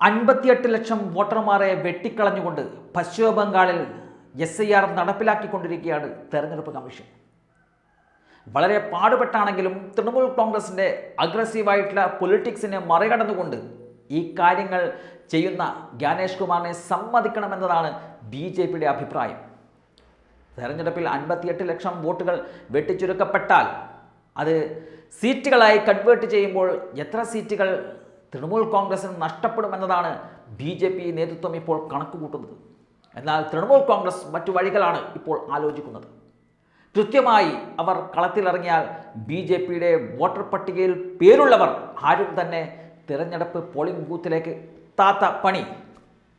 അൻപത്തിയെട്ട് ലക്ഷം വോട്ടർമാരെ വെട്ടിക്കളഞ്ഞുകൊണ്ട് പശ്ചിമ ബംഗാളിൽ എസ് ഐ ആർ നടപ്പിലാക്കിക്കൊണ്ടിരിക്കുകയാണ് തെരഞ്ഞെടുപ്പ് കമ്മീഷൻ. വളരെ പാടുപെട്ടാണെങ്കിലും തൃണമൂൽ കോൺഗ്രസിന്റെ അഗ്രസീവായിട്ടുള്ള പൊളിറ്റിക്സിനെ മറികടന്നുകൊണ്ട് ഈ കാര്യങ്ങൾ ചെയ്യുന്ന ജ്ഞാനേഷ് കുമാറിനെ സമ്മതിക്കണമെന്നതാണ് ബി ജെ പിയുടെ അഭിപ്രായം. തെരഞ്ഞെടുപ്പിൽ അൻപത്തിയെട്ട് ലക്ഷം വോട്ടുകൾ വെട്ടിച്ചുരുക്കപ്പെട്ടാൽ അത് സീറ്റുകളായി കൺവേർട്ട് ചെയ്യുമ്പോൾ എത്ര സീറ്റുകൾ തൃണമൂൽ കോൺഗ്രസിന് നഷ്ടപ്പെടുമെന്നതാണ് ബി ജെ പി നേതൃത്വം ഇപ്പോൾ കണക്കുകൂട്ടുന്നത്. എന്നാൽ തൃണമൂൽ കോൺഗ്രസ് മറ്റു വഴികളാണ് ഇപ്പോൾ ആലോചിക്കുന്നത്. കൃത്യമായി അവർ കളത്തിലിറങ്ങിയാൽ ബി ജെ പിയുടെ വോട്ടർ പട്ടികയിൽ പേരുള്ളവർ ആരും തന്നെ തിരഞ്ഞെടുപ്പ് പോളിംഗ് ബൂത്തിലേക്ക് താത്ത പണി.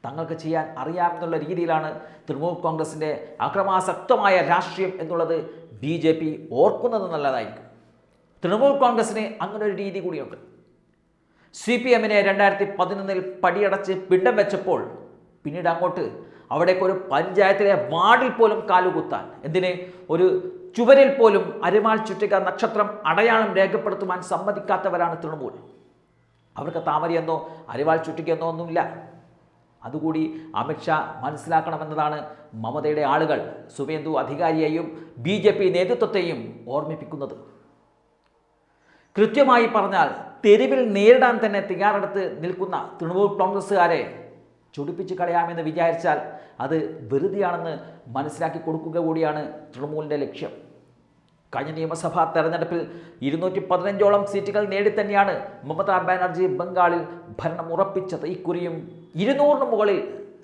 തങ്ങൾക്ക് ചെയ്യാൻ അറിയാമെന്നുള്ള രീതിയിലാണ് തൃണമൂൽ കോൺഗ്രസിന്റെ അക്രമാസക്തമായ രാഷ്ട്രീയം എന്നുള്ളത് ബി ജെ പി ഓർക്കുന്നത് നല്ലതായിരിക്കും തൃണമൂൽ കോൺഗ്രസിന് അങ്ങനെ ഒരു രീതി കൂടിയുണ്ട്. സി പി എമ്മിനെ രണ്ടായിരത്തി പതിനൊന്നിൽ പടിയടച്ച് പിണ്ടം വെച്ചപ്പോൾ പിന്നീട് അങ്ങോട്ട് അവിടേക്ക് ഒരു പഞ്ചായത്തിലെ വാർഡിൽ പോലും കാലുകുത്താൻ എന്തിന്? ഒരു ചുവരിൽ പോലും അരിമാൾ ചുറ്റിക നക്ഷത്രം അടയാളം രേഖപ്പെടുത്തുവാൻ സമ്മതിക്കാത്തവരാണ് തൃണമൂൽ. അവർക്ക് താമരയെന്നോ അരിവാൾ ചുറ്റിക്കെന്നോ ഒന്നുമില്ല. അതുകൂടി അമിത്ഷാ മനസ്സിലാക്കണമെന്നതാണ് മമതയുടെ ആളുകൾ സുവേന്ദു അധികാരിയെയും ബി നേതൃത്വത്തെയും ഓർമ്മിപ്പിക്കുന്നത്. കൃത്യമായി പറഞ്ഞാൽ തെരുവിൽ നേരിടാൻ തന്നെ തയ്യാറെടുത്ത് നിൽക്കുന്ന തൃണമൂൽ കോൺഗ്രസ്സുകാരെ ചൊടിപ്പിച്ച് കളയാമെന്ന് വിചാരിച്ചാൽ അത് വെറുതെയാണെന്ന് മനസ്സിലാക്കി കൊടുക്കുക കൂടിയാണ് തൃണമൂലിന്റെ ലക്ഷ്യം. കഴിഞ്ഞ നിയമസഭാ തെരഞ്ഞെടുപ്പിൽ ഇരുന്നൂറ്റി പതിനഞ്ചോളം സീറ്റുകൾ നേടി തന്നെയാണ് മമതാ ബാനർജി ബംഗാളിൽ ഭരണം ഉറപ്പിച്ചത്. ഇക്കുറിയും ഇരുന്നൂറിന് മുകളിൽ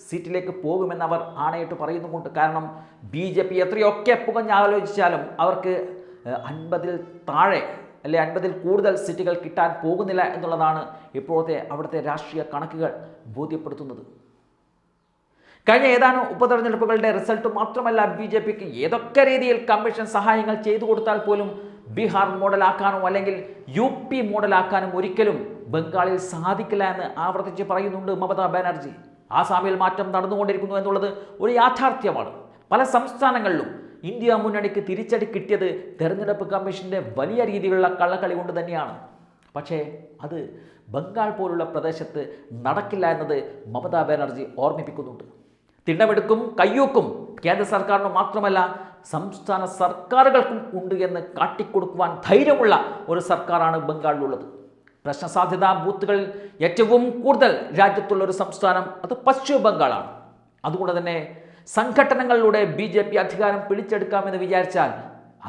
സീറ്റിലേക്ക് പോകുമെന്ന് അവർ ആണയിട്ട് പറയുന്നുമുണ്ട്. കാരണം ബി ജെ പി എത്രയൊക്കെ പുകഞ്ഞാലോചിച്ചാലും അവർക്ക് അൻപതിൽ താഴെ അല്ലെ അൻപതിൽ കൂടുതൽ സീറ്റുകൾ കിട്ടാൻ പോകുന്നില്ല എന്നുള്ളതാണ് ഇപ്പോഴത്തെ അവിടുത്തെ രാഷ്ട്രീയ കണക്കുകൾ ബോധ്യപ്പെടുത്തുന്നത്. കഴിഞ്ഞ ഏതാനും ഉപതെരഞ്ഞെടുപ്പുകളുടെ റിസൾട്ട് മാത്രമല്ല ബി ജെ പിക്ക് ഏതൊക്കെ രീതിയിൽ കമ്മീഷൻ സഹായങ്ങൾ ചെയ്തു കൊടുത്താൽ പോലും ബീഹാർ മോഡലാക്കാനോ അല്ലെങ്കിൽ യു പി മോഡലാക്കാനും ഒരിക്കലും ബംഗാളിൽ സാധിക്കില്ല എന്ന് ആവർത്തിച്ച് പറയുന്നുണ്ട് മമതാ ബാനർജി. ആസാമിൽ മാറ്റം നടന്നുകൊണ്ടിരിക്കുന്നു എന്നുള്ളത് ഒരു യാഥാർത്ഥ്യമാണ്. പല സംസ്ഥാനങ്ങളിലും ഇന്ത്യ മുന്നണിക്ക് തിരിച്ചടി കിട്ടിയത് തെരഞ്ഞെടുപ്പ് കമ്മീഷന്റെ വലിയ രീതിയിലുള്ള കള്ളക്കളി കൊണ്ട് തന്നെയാണ്. പക്ഷേ അത് ബംഗാൾ പോലുള്ള പ്രദേശത്ത് നടക്കില്ല എന്നത് മമതാ ബാനർജി ഓർമ്മിപ്പിക്കുന്നുണ്ട്. തിണ്ടമെടുക്കും കയ്യൂക്കും. കേന്ദ്ര സർക്കാരിന് മാത്രമല്ല സംസ്ഥാന സർക്കാരുകൾക്കും ഉണ്ട് എന്ന് കാട്ടിക്കൊടുക്കുവാൻ ധൈര്യമുള്ള ഒരു സർക്കാരാണ് ബംഗാളിലുള്ളത്. പ്രശ്നസാധ്യതാ ബൂത്തുകളിൽ ഏറ്റവും കൂടുതൽ രാജ്യത്തുള്ള ഒരു സംസ്ഥാനം അത് പശ്ചിമ ബംഗാളാണ് അതുകൊണ്ട് തന്നെ സംഘടനകളിലൂടെ ബി ജെ പി അധികാരം പിടിച്ചെടുക്കാമെന്ന് വിചാരിച്ചാൽ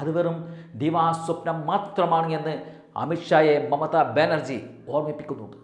അത് വെറും ദിവാസ്വപ്നം മാത്രമാണ് എന്ന് അമിത്ഷായെ മമതാ ബാനർജി ഓർമ്മിപ്പിക്കുന്നുണ്ട്.